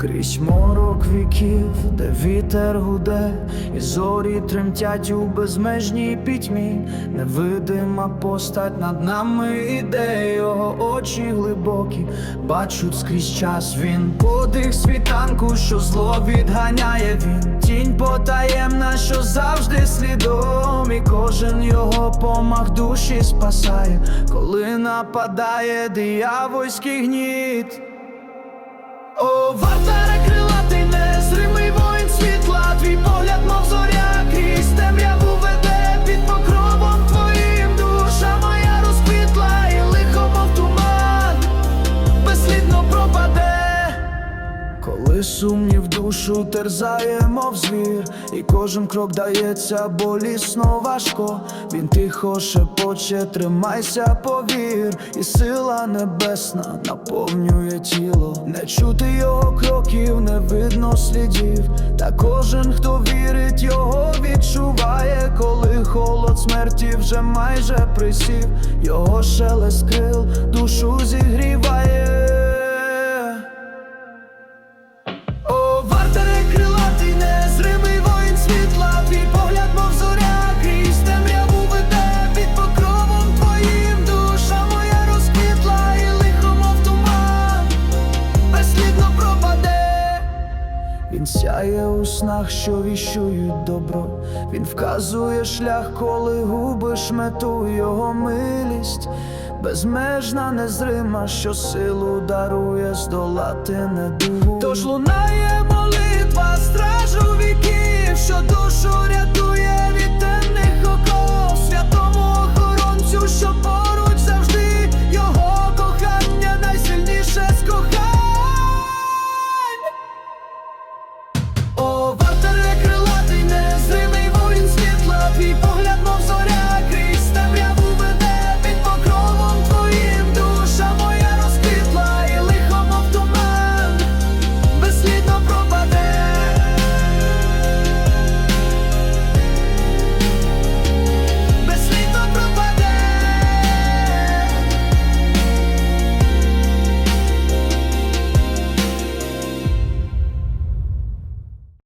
Крізь морок віків, де вітер гуде, і зорі тремтять у безмежній пітьмі, невидима постать над нами іде, його очі глибокі, бачуть скрізь час. Він подих світанку, що зло відганяє він, тінь потаємна, що завжди слідом, і кожен його помах душі спасає, коли нападає диявольський гніт. Сумнів душу терзає, мов звір, і кожен крок дається болісно важко. Він тихо шепоче, тримайся, повір, і сила небесна наповнює тіло. Не чути його кроків, не видно слідів. Та кожен, хто вірить, його відчуває, коли холод смерті вже майже присів, його шелест крил душу зігріває. Він сяє у снах, що віщують добро. Він вказує шлях, коли губиш мету його милість, безмежна, незрима, що силу дарує здолати недугу. Тож лунає молитва стражу віків, що душу.